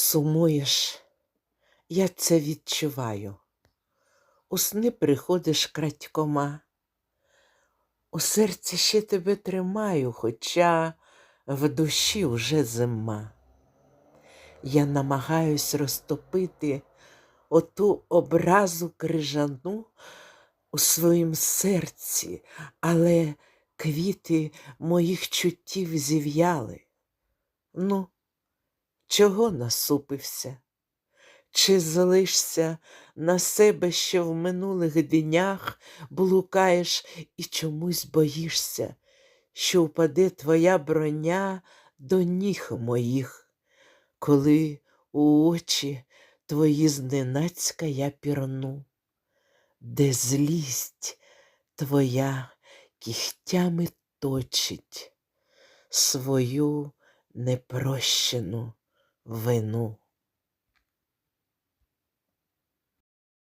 Сумуєш, я це відчуваю. У сни приходиш крадькома. У серці ще тебе тримаю, хоча в душі вже зима. Я намагаюсь розтопити оту образу крижану у своїм серці, але квіти моїх чуттів зів'яли. Ну, чого насупився? Чи залишся на себе, що в минулих днях блукаєш і чомусь боїшся, що впаде твоя броня до ніг моїх, коли у очі твої зненацька я пірну, де злість твоя кігтями точить свою непрощену вину.